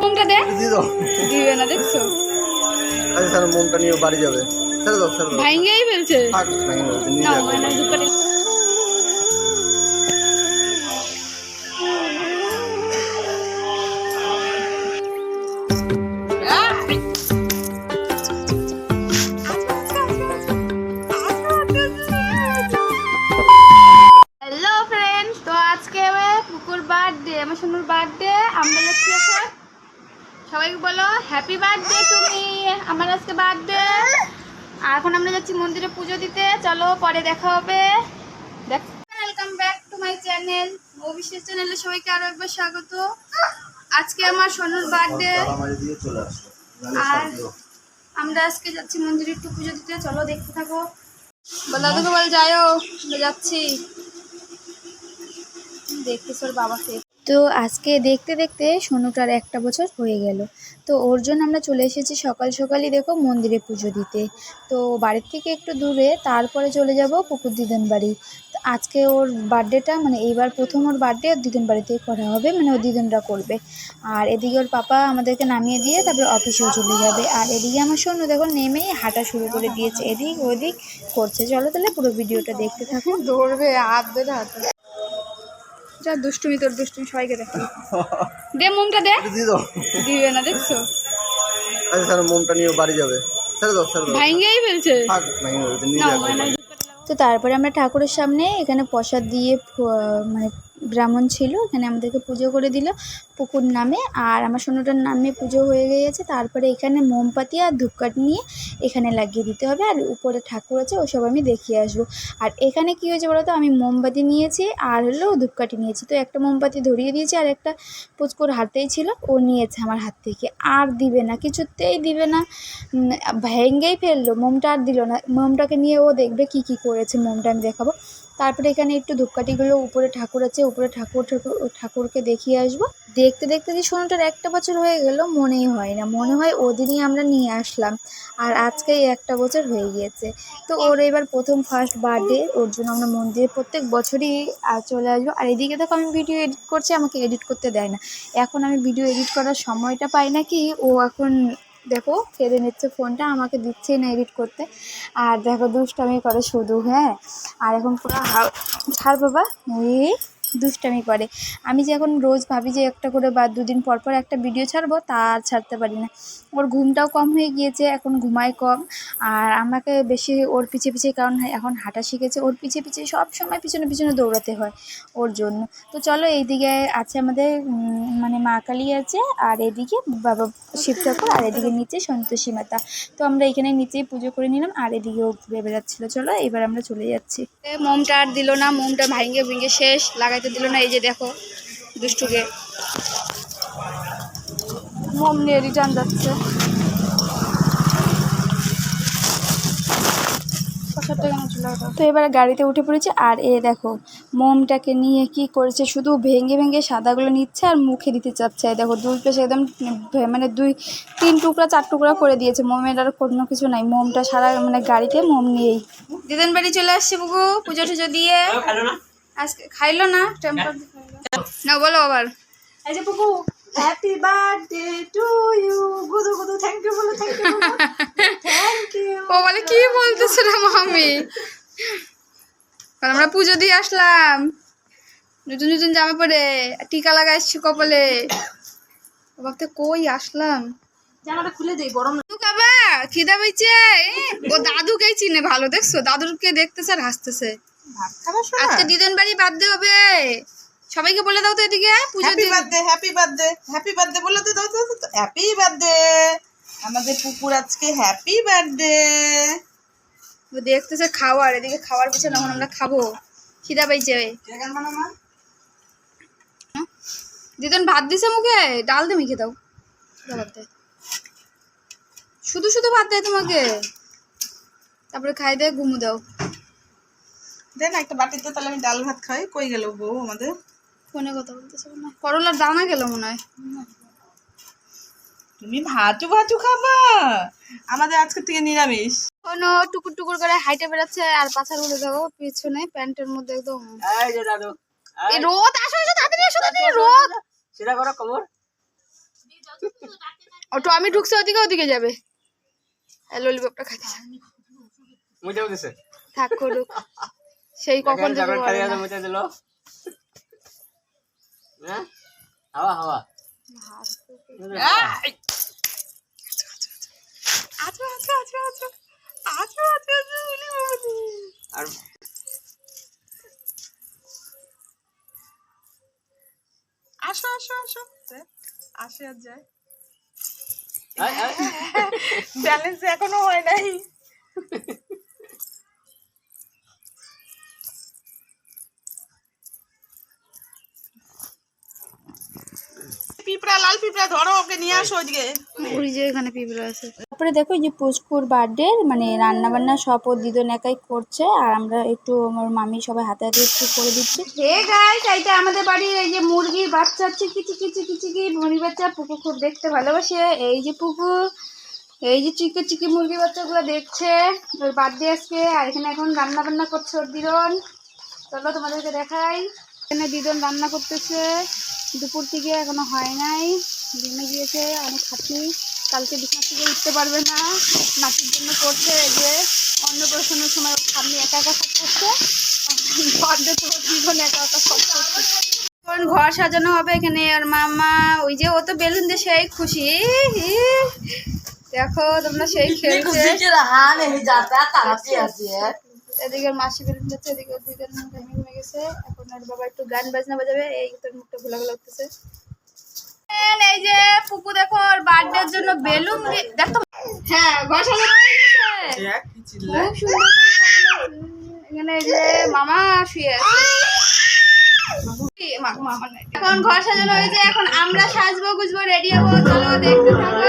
মোমটা দে? দিবে না দেখছ? আচ্ছা স্যার মনটা নিয়ে বাড়ি যাবে। ছেড়ে দাও ছেড়ে দাও। ফেলছে। না মানে দুপাটে বার্থডে আমার সোনুর বার্থডে আমরা যাচ্ছি এখন, সবাইকে বলো হ্যাপি বার্থডে তুমি আমার আজকে বার্থডে আর এখন আমরা যাচ্ছি মন্দিরে পুজো দিতে, চলো পরে দেখা হবে। দেখ welcome back to my channel Abhishek চ্যানেলে সবাইকে আরও একবার স্বাগত। আজকে আমার সোনুর বার্থডে আর আমরা আজকে যাচ্ছি মন্দিরে একটু পুজো দিতে, চলো দেখতে থাকো। বল, দাদুকে বল যাইও যাচ্ছি। তোর বাবাকে তো আজকে দেখতে দেখতে সোনুটার একটা বছর হয়ে গেল। তো ওর জন্য আমরা চলে এসেছি সকাল সকালই দেখো মন্দিরে পুজো দিতে। তো বাড়ির থেকে একটু দূরে তারপরে চলে যাব পুকুর দিদিন বাড়ি। আজকে ওর বার্থডেটা মানে এইবার প্রথম ওর বার্থডে ওর দিদিন বাড়িতেই করা হবে মানে ওর দিদিনরা করবে। আর এদিকে ওর পাপা আমাদেরকে নামিয়ে দিয়ে তারপরে অফিসেও চলে যাবে। আর এদিকে আমার সোনু দেখো নেমেই হাঁটা শুরু করে দিয়েছে, এদিক ওদিক করছে। চলো তাহলে পুরো ভিডিওটা দেখতে থাকুন। দৌড়বে হাত ধরে যা দুষ্টুমি তোর দুষ্টুমি সবাইকে দেখো। দে মোমটা দে। দিয়ে দাও। দিবে না দেখছ? আচ্ছা স্যার মনটা নিয়ে বাড়ি যাবে। ছেড়ে দাও ছেড়ে দাও। ভাঙিয়েই ফেলছে। থাক ভাঙিয়ে ফেলছে নিয়ে যাবে মানে তো তারপরে আমরা ঠাকুরের সামনে এখানে প্রসাদ দিয়ে মানে ব্রাহ্মণ ছিল, এখানে আমাদেরকে পুজো করে দিল পুকুর নামে। আর আমার সোনাটার নামে পুজো হয়ে গিয়েছে, তারপরে এখানে মোমবাতি আর ধূপকাঠি নিয়ে এখানে লাগিয়ে দিতে হবে। আর উপরে ঠাকুর আছে, ওসব আমি দেখিয়ে আসব। আর এখানে কি হয়েছে বলো তো আমি মোমবাতি নিয়েছি আর হলো ধূপকাঠি নিয়েছি। তো একটা মোমবাতি ধরিয়ে দিয়েছি আর একটা পুচকুর হাতেই ছিল, ও নিয়েছে আমার হাত থেকে। আর দিবে না, কিছুতেই দিবে না ভেঙ্গেই ফেলল। মোমটা আর দিল না। মোমটাকে নিয়ে ও দেখবে কি কি করেছে, মোমটা আমি দেখাবো। তারপরে এখানে একটু ধূপকাঠিগুলো উপরে ঠাকুর আছে, উপরে ঠাকুর ঠাকুর ঠাকুরকে দেখিয়ে আসব। দেখতে দেখতে যে সোনাটার একটা বছর হয়ে গেল, মনেই হয় না। মনে হয় ওদিনই আমরা নিয়ে আসলাম। আর আজকে একটা বছর হয়ে গিয়েছে। তো ওর এবার প্রথম ফার্স্ট বার্থডে ওর জন্য আমরা মন্দিরে প্রত্যেক বছরই চলে আসব। আর এদিকে দেখো আমি ভিডিও এডিট করছি, আমাকে এডিট করতে দেয় না। এখন আমি ভিডিও এডিট করার সময়টা পাই না কি, ও এখন দেখো, কেঁদে নিচ্ছে ফোনটা, আমাকে দিচ্ছেই না এডিট করতে। আর দেখো, দুষ্টামি করে শুধু হ্যাঁ? আর এখন পুরো হা- ছাড় বাবা, এই দুষ্টামি করে। আমি যে এখন রোজ ভাবি যে একটা করে বা দুদিন পর পর একটা ভিডিও ছাড়বো, তা আর ছাড়তে পারি না। ওর ঘুমটাও কম হয়ে গিয়েছে, এখন ঘুমায় কম। আর আমাকে বেশি ওর পিছে পিছে, কারণ এখন হাঁটা শিখেছে, ওর পিছে পিছে সব সময় পিছনে পিছনে দৌড়াতে হয় ওর জন্য। তো চলো এইদিকে আছে আমাদের মানে মা কালী আছে, আর এদিকে বাবা শিব ঠাকুর, আর এদিকে নিচে সন্তোষী মাতা। তো আমরা এখানে নিচেই পুজো করে নিলাম, আর এদিকেও ঘুরে বেড়াচ্ছিলো চলো এবার আমরা চলে যাচ্ছি। মোমটা আর দিল না, মোমটা ভাঙ্গে ভেঙে শেষ লাগাইতে দিল না এই যে দেখো দুষ্টুকে। মোম নিয়ে রিটার্ন যাচ্ছে। তো এবার গাড়িতে উঠে পড়েছে আর এ দেখো মোমটাকে নিয়ে কি করেছে শুধু ভেঙে ভেঙে সাদাগুলো নিচ্ছে আর মুখে দিতে চাচ্ছে। দেখো দুই পাশে একদম মানে দুই তিন টুকরা চার টুকরা করে দিয়েছে। মোমের আর কোনো কিছু নাই। মোমটা সারা মানে গাড়িতে মোম নিয়েই। দিদিন বাড়ি চলে আসছে বুকু পুজো টুজো দিয়ে। আজকে খাইলো না টেম্পার না বলো আবার। এই যে Puku happy birthday to you Gudu Gudu thank you বলো থ্যাংক ইউ থ্যাংক ইউ ও বলে কি বলতেছে রে মামি? আমরা পুজো দিয়ে আসলাম। নতুন নতুন জামা পরে টিকা লাগা এসছি কপালে। ভাবতে কই আসলাম? জানাটা খুলে দেই গরম খিদা পেয়েছে? ও দাদুকেই চিনে ভালো দেখছ? দাদুকে দেখতেছে আর হাসতেছে। ভাত খাবার আজকে দিদিন বাড়ি বার্থডে হবে। সবাইকে বলে দাও তো এদিকে Pujo happy birthday happy birthday happy birthday বলে তো দাও তো হ্যাপি বার্থডে আমাদের পুকুর আজকে হ্যাপি বার্থডে ও দেখতেছে খাওয়ার এদিকে খাওয়ার পিছনে এখন আমরা খাব। খিদা পাইছে দিদন ভাত দিছে মুখে? ডাল দিয়ে মেখে দাও। শুধু শুধু ভাত দেয় তোমাকে। তারপরে খাই দেয় ঘুমু দাও। দেন একটা বাটিতে তাহলে আমি ডাল ভাত খাই। কই গেল বউ আমাদের? ফোনে কথা বলতেছে হয়। করলার দানা গেল মনে হয়। তুমি ভাজু ভাজু খাবা। আমাদের আজকে থেকে নিরামিষ। কোনো টুকুর টুকুর করে হাইটে বেড়াচ্ছে আর পাছারগুলো দেখো পিছনে প্যান্টের মধ্যে একদম। এই যে দাদু এই রোদ আসো আসো তাড়াতাড়ি আসো তাড়াতাড়ি রোদ। সেটা করো খবর। ও টমি ঢুকছে ওদিকে ওদিকে যাবে। ললিপপটা খাইতে যাবে। থাক করুক। সেই কখন দিল। হ্যাঁ? হাওয়া হাওয়া। আচ্ছা আচ্ছা আচ্ছা আচ্ছা আচ্ছা আচ্ছা আচ্ছা আর আসো আসো আসো। আসে আর যায়। চ্যালেঞ্জ এখনও হয় নাই। পিঁপড়া লাল পিঁপড়া ধরো ওকে নিয়ে আসো ওইদিকে। ওই যে এখানে পিঁপড়ে আছে। তারপরে দেখো এই যে পুচকুর বার্থডে মানে রান্না বান্না সব ও দিদন একাই করছে আর আমরা একটু আমার মামি সবাই হাতে হাতে একটু করে দিচ্ছি। হে গাইস এইটা আমাদের বাড়ির এই যে মুরগির বাচ্চা চিকি চিকি চিকি চিকি মুরগির বাচ্চা পুকু খুব দেখতে ভালোবাসে। এই যে পুকু এই যে চিকি চিকি মুরগির বাচ্চাগুলো দেখছে ওর বার্থডে আজকে আর এখানে এখন রান্না বান্না করছে ওর দিদন। চলো তোমাদেরকে দেখাই। এখানে দিদন রান্না করতেছে। দুপুর থেকে এখনও হয় নাই। ঘুমে গিয়েছে অনেক খাচ্ছি কালকে বিছানা থেকে উঠতে পারবে না। নাতির জন্য করছে যে অন্নপ্রাশনের সময় সামনে একা একা সব করছে। তো জীবন একা একা সব করছে। ঘর সাজানো হবে এখানে। আর মামা ওই যে ও তো বেলুন দিয়ে সেই খুশি। দেখো তোমরা সেই খেলছে। এদিকে মাসি বেলুন যাচ্ছে এদিকে দিদার ভেঙে ভেঙে গেছে এখন ওর বাবা একটু গান বাজনা বাজাবে এই তোর মুখটা ভোলা ভোলা উঠতেছে এই যে পুকু দেখো ওর বার্থডের জন্য বেলুন দেখো। হ্যাঁ ঘর সাজানো। হয়ে। এখানে এই যে মামা শুয়ে আছে। মা- মামা নাই। এখন ঘর সাজানো হয়েছে এখন আমরা সাজবো গুজবো রেডি হব। চলো দেখতে থাকো।